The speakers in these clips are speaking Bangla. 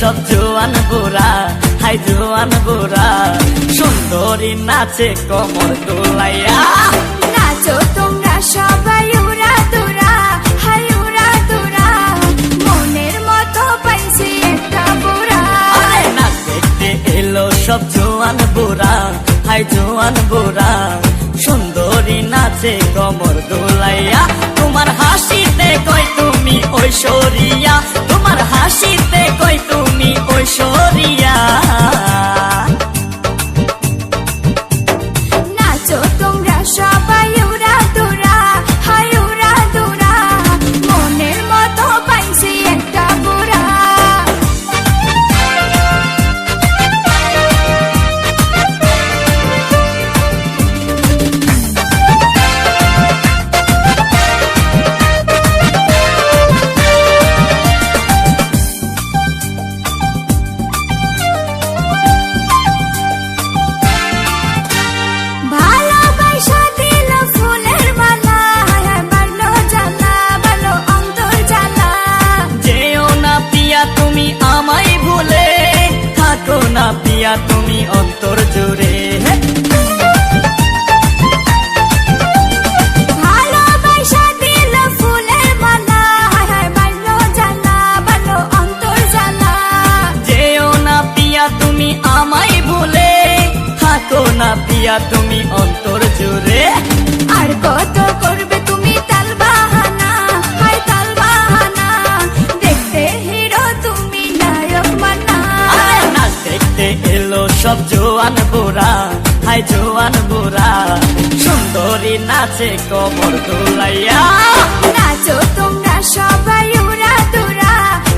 সব জোয়ান বুড়া হাই জোয়ান বুড়া। সুন্দরী নাচে কমর দোলাইয়া। নাচো তোমরা সবাই উড়া দুরা হাই উড়া দুরা। মনের মতো পাইছি একটা বুড়া। আরে নাচ দেখতে এলো সব জোয়ান বুড়া হাই জোয়ান বুড়া। সুন্দরী নাচে কমর দোলাইয়া। পিয়া তুমি অন্তর জুড়ে। তুমি আমায় ভুলে থাকো না পিয়া তুমি অন্তর সব জোয়ান বুড়া হাই জোয়ান বুড়া। সুন্দরী নাচে কমর দোলাইয়া। নাচো তোমরা সবাই উড়া দুরা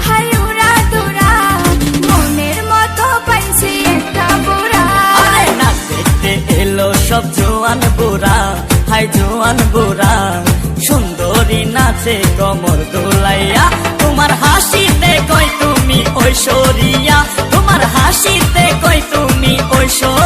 হাই উড়া দুরা। মনের মতো পাইছি একটা বুড়া। আরে নাচ দেখতে এলো সব জোয়ান বুড়া হাই জোয়ান বুড়া। সুন্দরী নাচে কমর দোলাইয়া। তোমার